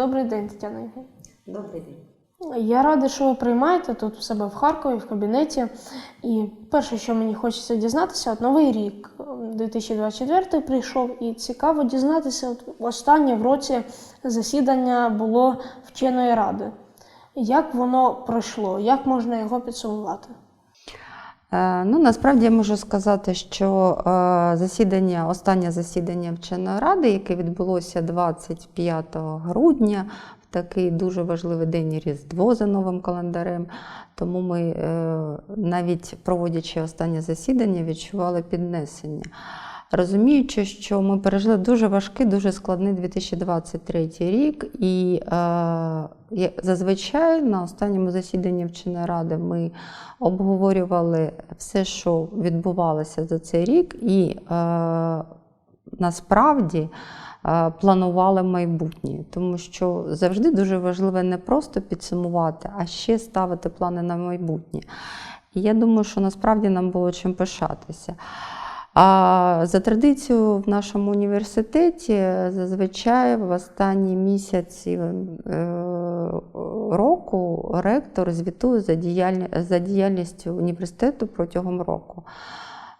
Добрий день, Тетяна Євгенівна. Добрий день. Я рада, що ви приймаєте тут у себе в Харкові, в кабінеті. І перше, що мені хочеться дізнатися, от новий рік, 2024 прийшов, і цікаво дізнатися, от останнє в році засідання було вченої ради. Як воно пройшло? Як можна його підсумувати? Е, Ну, насправді я можу сказати, що е, засідання, останнє засідання вченої ради, яке відбулося 25 грудня, в такий дуже важливий день Різдво за новим календарем. Тому ми, е, навіть проводячи останнє засідання, відчували піднесення. Розуміючи, що ми пережили дуже важкий, дуже складний 2023 рік, і е, зазвичай на останньому засіданні вченої ради ми обговорювали все, що відбувалося за цей рік, і е, насправді е, планували майбутнє, тому що завжди дуже важливо не просто підсумувати, а ще ставити плани на майбутнє. І я думаю, що насправді нам було чим пишатися. А за традицією в нашому університеті зазвичай в останні місяці е, року ректор звітує за, діяльні- за діяльністю університету протягом року.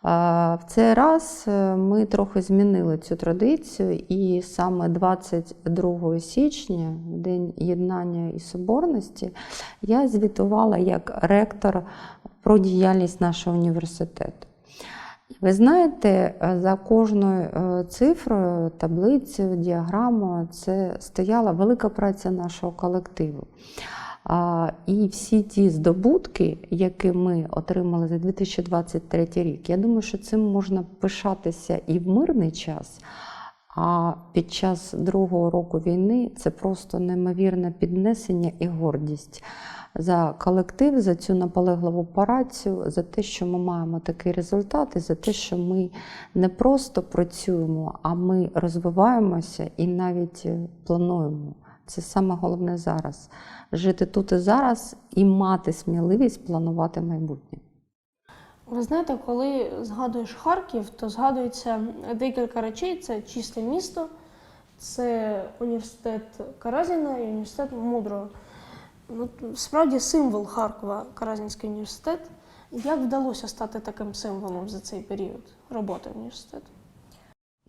В цей раз е, ми трохи змінили цю традицію, і саме 22 січня, День єднання і соборності, я звітувала як ректор про діяльність нашого університету. Ви знаєте, е, за кожною е, цифрою, таблицею, діаграмою це стояла велика праця нашого колективу. І всі ті здобутки, які ми отримали за 2023 рік, я думаю, що цим можна пишатися і в мирний час. А під час другого року війни це просто неймовірне піднесення і гордість за колектив, за цю наполегливу працю, за те, що ми маємо такий результат, і за те, що ми не просто працюємо, а ми розвиваємося і навіть е, плануємо. Це саме головне зараз жити тут і зараз і мати сміливість планувати майбутнє. Ви знаєте, коли згадуєш Харків, то згадується декілька речей: це чисте місто, це університет Каразіна і університет Мудрого. Ну, справді символ Харкова Каразінський університет. Як вдалося стати таким символом за цей період роботи університету?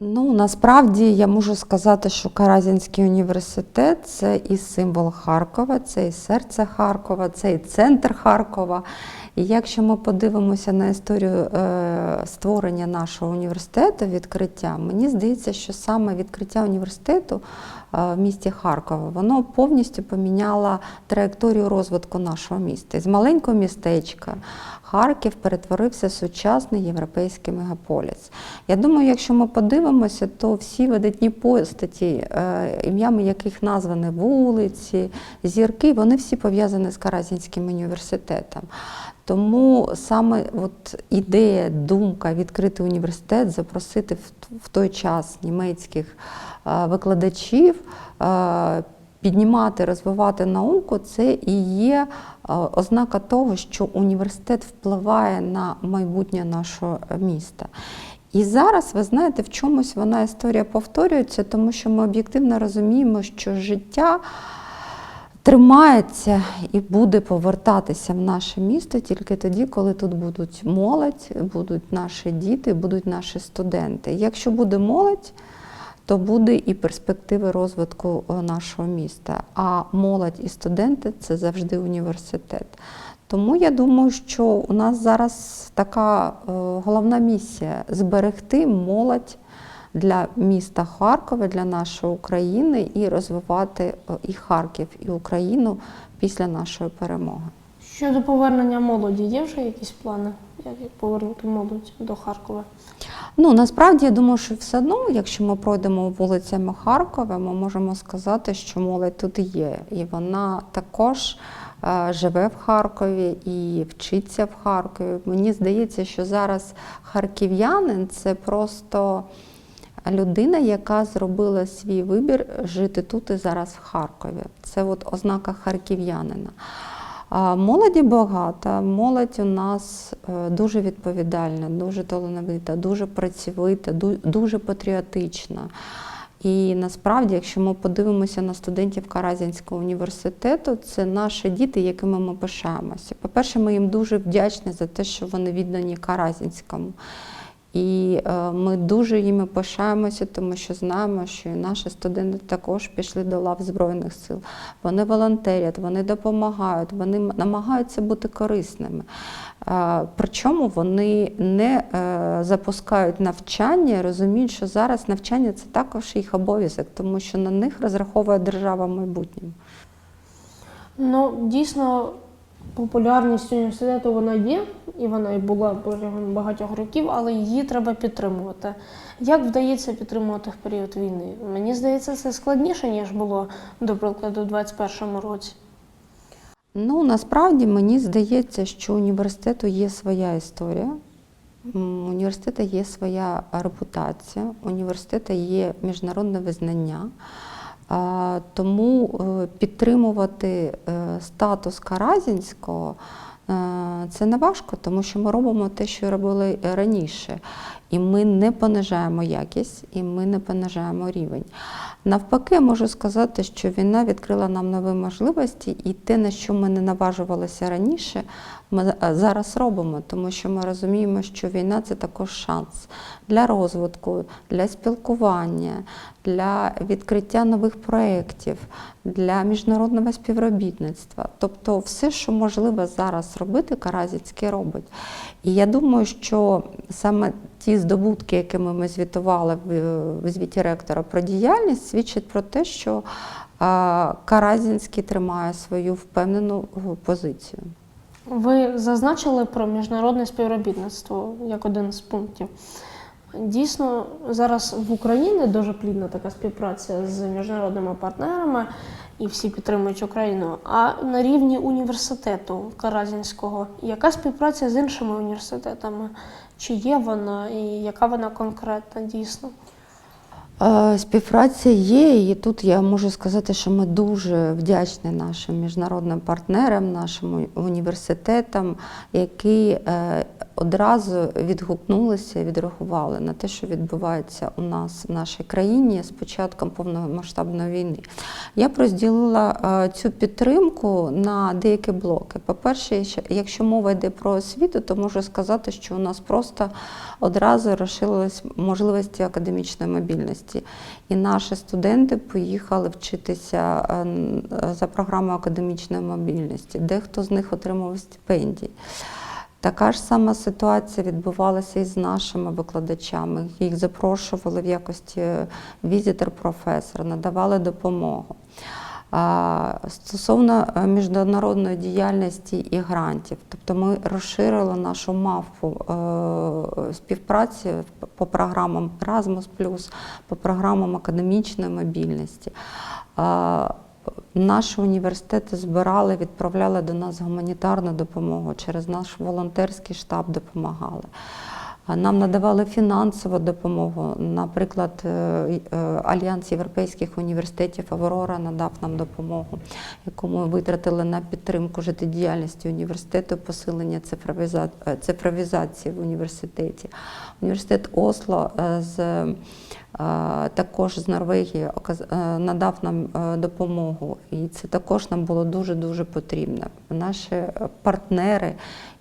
Ну, насправді я можу сказати, що Каразінський університет це і символ Харкова, це і серце Харкова, це і центр Харкова. І якщо ми подивимося на історію е, створення нашого університету, відкриття, мені здається, що саме відкриття університету в місті Харкова, воно повністю поміняло траєкторію розвитку нашого міста. З маленького містечка Харків перетворився в сучасний європейський мегаполіс. Я думаю, якщо ми подивимося, то всі видатні постаті, е, ім'ями яких названі вулиці, зірки, вони всі пов'язані з Каразінським університетом. Тому саме от ідея, думка відкрити університет, запросити в, той час німецьких е, викладачів. е, Піднімати, розвивати науку це і є е, ознака того, що університет впливає на майбутнє нашого міста. І зараз, ви знаєте, в чомусь вона історія повторюється, тому що ми об'єктивно розуміємо, що життя тримається і буде повертатися в наше місто тільки тоді, коли тут будуть молодь, будуть наші діти, будуть наші студенти. Якщо буде молодь, то буде і перспективи розвитку е, нашого міста. А молодь і студенти це завжди університет. Тому я думаю, що у нас зараз така е, головна місія зберегти молодь для міста Харкова, для нашої України і розвивати е, і Харків, і Україну після нашої перемоги. Щодо повернення молоді, є вже якісь плани, як повернути молодь до Харкова? Ну насправді я думаю, що все одно, якщо ми пройдемо вулицями Харкова, ми можемо сказати, що молодь тут є, і вона також е, живе в Харкові і вчиться в Харкові. Мені здається, що зараз харків'янин це просто людина, яка зробила свій вибір жити тут і зараз в Харкові. Це от ознака харків'янина. А Молоді багато, молодь у нас е, дуже відповідальна, дуже талановита, дуже працьовита, дуже патріотична. І насправді, якщо ми подивимося на студентів Каразінського університету, це наші діти, якими ми пишаємося. По-перше, ми їм дуже вдячні за те, що вони віддані Каразінському. І е, ми дуже їми пишаємося, тому що знаємо, що і наші студенти також пішли до лав Збройних сил. Вони волонтерять, вони допомагають, вони намагаються бути корисними. Е, Причому вони не е, запускають навчання, розуміють, що зараз навчання це також їх обов'язок, тому що на них розраховує держава в майбутньому. Ну, дійсно, популярність університету вона є, і вона і була протягом багатьох років, але її треба підтримувати. Як вдається підтримувати в період війни? Мені здається, це складніше, ніж було, до прикладу, у 2021 році. Ну, насправді мені здається, що університету є своя історія. Університету є своя репутація, університету є міжнародне визнання. Тому е, підтримувати е, статус Каразінського е, це не важко, тому що ми робимо те, що робили раніше. І ми не понижаємо якість, і ми не понижаємо рівень. Навпаки, я можу сказати, що війна відкрила нам нові можливості, і те, на що ми не наважувалися раніше, ми е, зараз робимо, тому що ми розуміємо, що війна це також шанс для розвитку, для спілкування, для відкриття нових проєктів, для міжнародного співробітництва. Тобто, все, що можливо зараз робити, Каразіцький робить. І я думаю, що саме ті здобутки, якими ми звітували в, звіті ректора про діяльність, свідчать про те, що Каразінський тримає свою впевнену позицію. Ви зазначили про міжнародне співробітництво як один з пунктів. Дійсно, зараз в Україні дуже плідна така співпраця з міжнародними партнерами, і всі підтримують Україну. А на рівні університету Каразінського, яка співпраця з іншими університетами? Чи є вона, і яка вона конкретна дійсно? Е, Співпраця є, і тут я можу сказати, що ми дуже вдячні нашим міжнародним партнерам, нашим університетам, які е, одразу відгукнулися і відреагували на те, що відбувається у нас в нашій країні з початком повномасштабної війни. Я розділила е, цю підтримку на деякі блоки. По-перше, якщо мова йде про освіту, то можу сказати, що у нас просто одразу розширились можливості академічної мобільності. І наші студенти поїхали вчитися е, за програмою академічної мобільності. Дехто з них отримав стипендії. Така ж сама ситуація відбувалася і з нашими викладачами. Їх запрошували в якості візитор-професора, надавали допомогу. Стосовно е, міжнародної діяльності і грантів, тобто ми розширили нашу мавпу е, співпраці по програмам Erasmus+, по програмам академічної мобільності. А, Наші університети збирали, відправляли до нас гуманітарну допомогу, через наш волонтерський штаб допомагали. Нам надавали фінансову допомогу. Наприклад, е, е, Альянс європейських університетів Аврора надав нам допомогу, яку ми витратили на підтримку життєдіяльності університету, посилення е, цифровізації в університеті. Університет Осло з також з Норвегії е, надав нам е, допомогу, і це також нам було дуже дуже потрібно. Наші партнери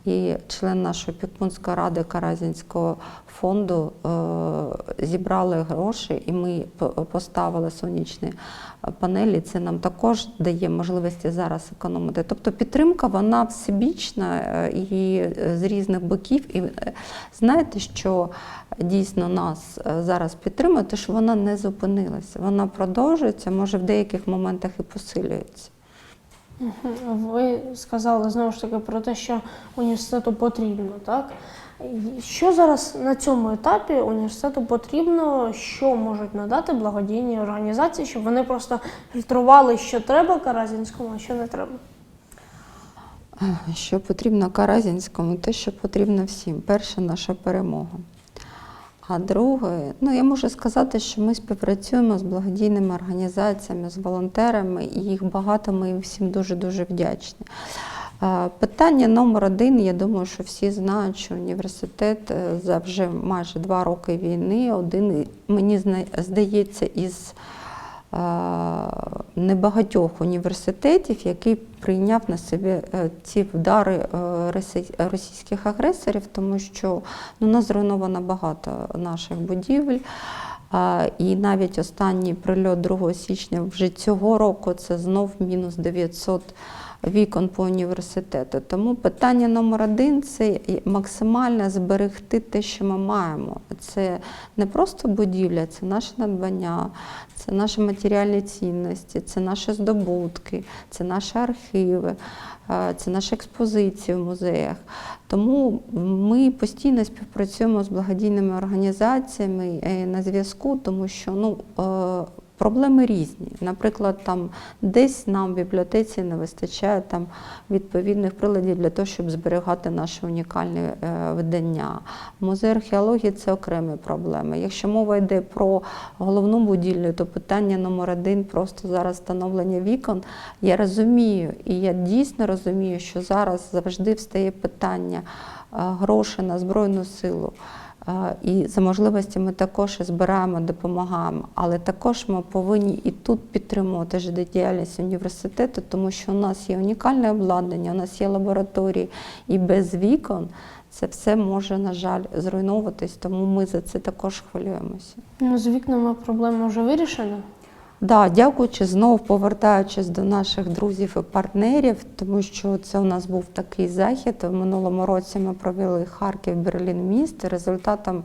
і член нашої Пікмунської ради Каразінського фонду е, зібрали гроші, і ми поставили сонячні панелі. Це нам також дає можливості зараз економити. Тобто підтримка вона всебічна і з різних боків. І знаєте, що дійсно нас е, зараз підтримує, те, що вона не зупинилася. Вона продовжується, може в деяких моментах і посилюється. Ви сказали знову ж таки про те, що університету потрібно, так? Що зараз на цьому етапі університету потрібно, що можуть надати благодійні організації, щоб вони просто фільтрували, що треба Каразінському, а що не треба? Що потрібно Каразінському, те, що потрібно всім. Перше наша перемога. А друге, ну я можу сказати, що ми співпрацюємо з благодійними організаціями, з волонтерами, і їх багато, ми їм всім дуже-дуже вдячні. Е, Питання номер один, я думаю, що всі знають, що університет е, за вже майже два роки війни, один, мені здається, із небагатьох університетів, який прийняв на себе е, ці вдари е, російських агресорів, тому що ну, нас зруйновано багато наших будівель. І навіть останній прильот 2 січня вже цього року це знов мінус 900 вікон по університету. Тому питання номер один це максимально зберегти те, що ми маємо. Це не просто будівля, це наше надбання, це наші матеріальні цінності, це наші здобутки, це наші архіви, е, це наші експозиції в музеях. Тому ми постійно співпрацюємо з благодійними організаціями е, на зв'язку, тому що ну, е, проблеми різні. Наприклад, там десь нам в бібліотеці не вистачає там відповідних приладів для того, щоб зберігати наші унікальні е, видання. Музей археології це окремі проблеми. Якщо мова йде про головну будівлю, то питання номер один просто зараз встановлення вікон. Я розумію, і я дійсно розумію, що зараз завжди встає питання е, грошей на збройну силу. І за можливості ми також збираємо, допомагаємо. Але також ми повинні і тут підтримувати життєдіяльність університету, тому що у нас є унікальне обладнання, у нас є лабораторії, і без вікон це все може, на жаль, зруйновуватись, тому ми за це також хвилюємося. Ну, з вікнами проблема вже вирішена. Да, дякуючи знову повертаючись до наших друзів і партнерів, тому що це у нас був такий захід. В минулому році ми провели Харків, Берлін міст. Результатом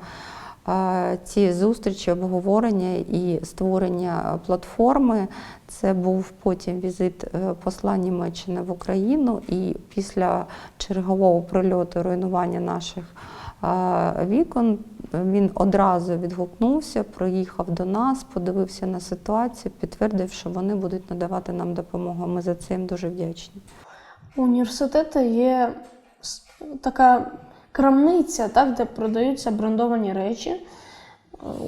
е, цієї зустрічі, обговорення і створення платформи. Це був потім візит е, посла Німеччини в Україну, і після чергового прильоту руйнування наших вікон він одразу відгукнувся, приїхав до нас, подивився на ситуацію, підтвердив, що вони будуть надавати нам допомогу. Ми за це їм дуже вдячні. У університету є така крамниця, так, де продаються брендовані речі е,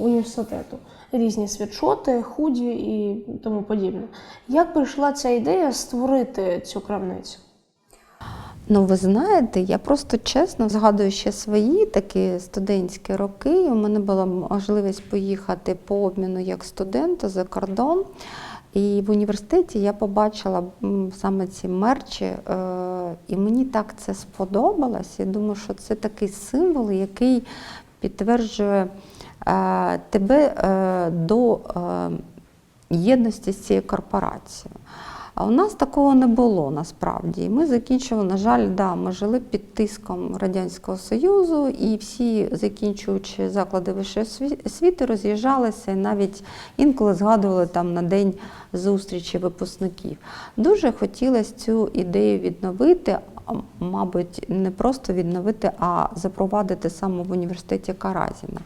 університету. Різні світшоти, худі і тому подібне. Як прийшла ця ідея створити цю крамницю? Ну, ви знаєте, я просто чесно згадую ще свої такі студентські роки. У мене була можливість поїхати по обміну як студента за кордон. І в університеті я побачила саме ці мерчі, е, і мені так це сподобалось. Я думаю, що це такий символ, який підтверджує е, тебе е, до єдності з цією корпорацією. А у нас такого не було насправді. Ми закінчували, на жаль, да, ми жили під тиском Радянського Союзу, і всі, закінчуючи заклади вищої осві- освіти, роз'їжджалися і навіть інколи згадували там на день зустрічі випускників. Дуже хотілося цю ідею відновити, мабуть, не просто відновити, а запровадити саме в університеті Каразіна.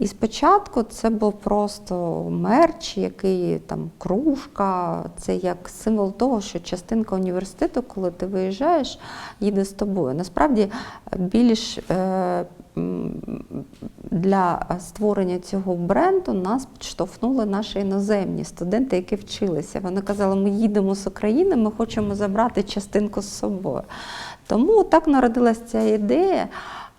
І спочатку це був просто мерч, який там кружка, це як символ того, що частинка університету, коли ти виїжджаєш, їде з тобою. Насправді більш е, для створення цього бренду нас підштовхнули наші іноземні студенти, які вчилися. Вони казали, ми їдемо з України, ми хочемо забрати частинку з собою. Тому так народилася ця ідея.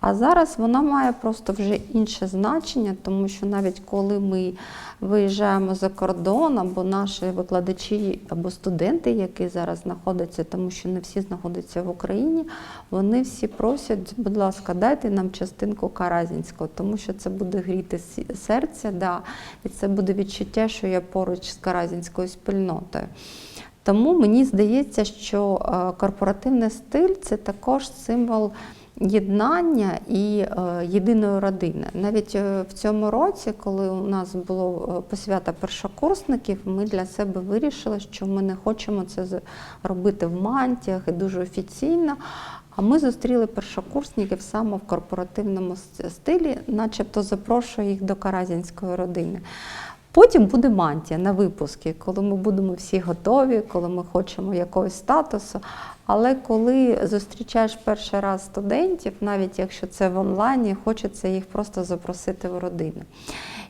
А зараз вона має просто вже інше значення, тому що навіть коли ми виїжджаємо за кордон, або наші викладачі, або студенти, які зараз знаходяться, тому що не всі знаходяться в Україні, вони всі просять, будь ласка, дайте нам частинку Каразінського, тому що це буде гріти серце, да, і це буде відчуття, що я поруч з Каразінською спільнотою. Тому мені здається, що е, корпоративний стиль це також символ єднання і е, єдиної родини. Навіть е, в цьому році, коли у нас було е, посвята першокурсників, ми для себе вирішили, що ми не хочемо це робити в мантіях і дуже офіційно. А ми зустріли першокурсників саме в корпоративному стилі, начебто запрошую їх до каразінської родини. Потім буде мантія на випуски, коли ми будемо всі готові, коли ми хочемо якогось статусу. Але коли зустрічаєш перший раз студентів, навіть якщо це в онлайні, хочеться їх просто запросити в родину.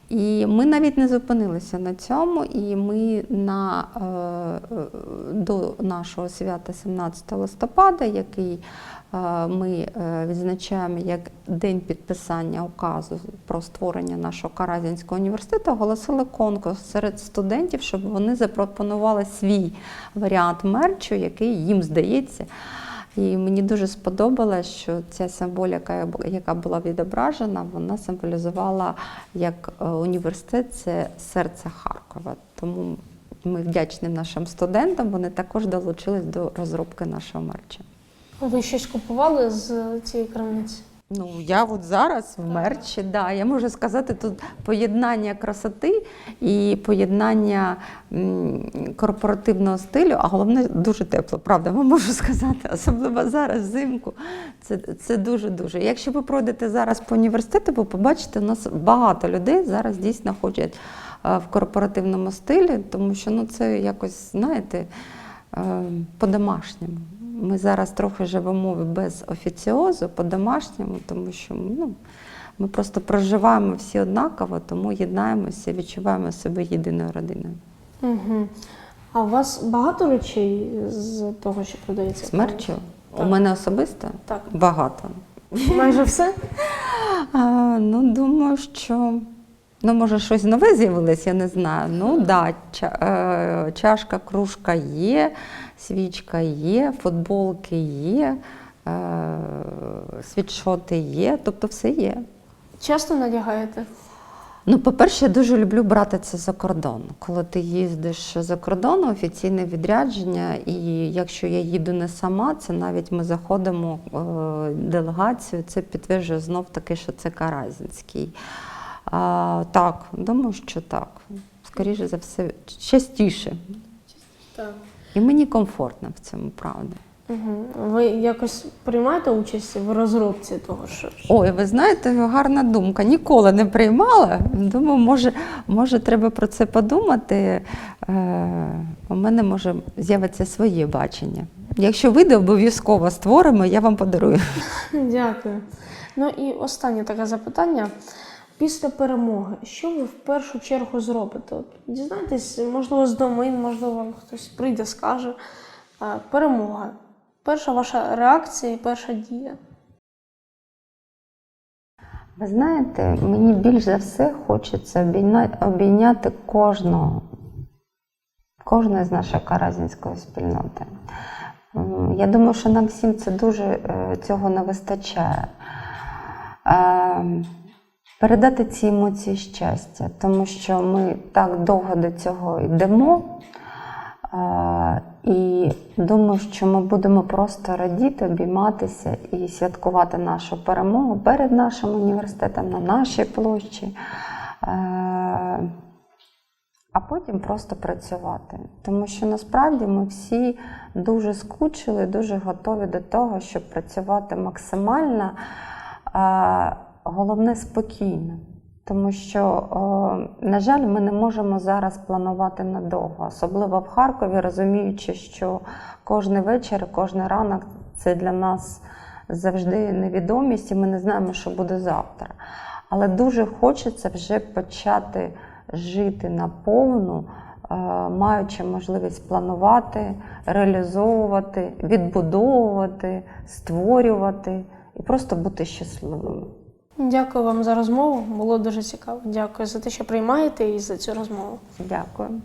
І ми навіть не зупинилися на цьому, і ми на, е, е, до нашого свята 17 листопада, який е, ми відзначаємо як День підписання указу про створення нашого Каразінського університету, оголосили конкурс серед студентів, щоб вони запропонували свій варіант мерчу, який їм здається. І мені дуже сподобалось, що ця символіка, яка була відображена, вона символізувала як е, університет це серце Харкова. Тому ми вдячні нашим студентам. Вони також долучились до розробки нашого мерча. Ви щось купували з цієї крамниці? Ну, я от зараз в мерчі, да, я можу сказати, тут поєднання красоти і поєднання корпоративного стилю, а головне дуже тепло, правда, вам можу сказати, особливо зараз взимку. Це, це дуже-дуже. Якщо ви пройдете зараз по університету, ви побачите, у нас багато людей зараз дійсно ходять е, в корпоративному стилі, тому що ну, це якось, знаєте, е, по-домашньому. Ми зараз трохи живемо без офіціозу по-домашньому, тому що ну, ми просто проживаємо всі однаково, тому єднаємося, відчуваємо себе єдиною родиною. Угу. А у вас багато речей з того, що продається? Смерчу? У мене особисто Так. багато. Майже все? А, ну, думаю, що ну, може щось нове з'явилось, я не знаю. Ну, да, ча, е, чашка, кружка є, свічка є, футболки є, е, світшоти є, тобто все є. Часто надягаєте? Ну, по-перше, я дуже люблю брати це за кордон. Коли ти їздиш за кордон, офіційне відрядження, і якщо я їду не сама, це навіть ми заходимо е, делегацію, це підтверджує знов таки, що це Каразінський. А, так, думаю, що так. Скоріше за все, частіше. Так. І мені комфортно в цьому, правда. Угу. Ви якось приймаєте участь в розробці того, що Ой, ви знаєте, гарна думка. Ніколи не приймала. Думаю, може, може треба про це подумати. Е, у мене може з'явиться своє бачення. Якщо вийде, обов'язково створимо, я вам подарую. Дякую. Ну і останнє таке запитання. Після перемоги, що ви в першу чергу зробите? От дізнаєтесь, можливо, з домин, можливо, вам хтось прийде, скаже. А, перемога. Перша ваша реакція і перша дія. Ви знаєте, мені більш за все хочеться обійняти кожного, кожного з нашої каразінської спільноти. Я думаю, що нам всім це дуже е, цього не вистачає. Передати ці емоції щастя, тому що ми так довго до цього йдемо. Е, І думаю, що ми будемо просто радіти, обійматися і святкувати нашу перемогу перед нашим університетом на нашій площі, Е, а потім просто працювати. Тому що насправді ми всі дуже скучили, дуже готові до того, щоб працювати максимально, е, головне спокійно. Тому що, на жаль, ми не можемо зараз планувати надовго, особливо в Харкові, розуміючи, що кожен вечір, кожен ранок це для нас завжди невідомість, і ми не знаємо, що буде завтра. Але дуже хочеться вже почати жити наповну, е, маючи можливість планувати, реалізовувати, відбудовувати, створювати і просто бути щасливими. Дякую вам за розмову. Було дуже цікаво. Дякую за те, що приймаєте і за цю розмову. Дякую.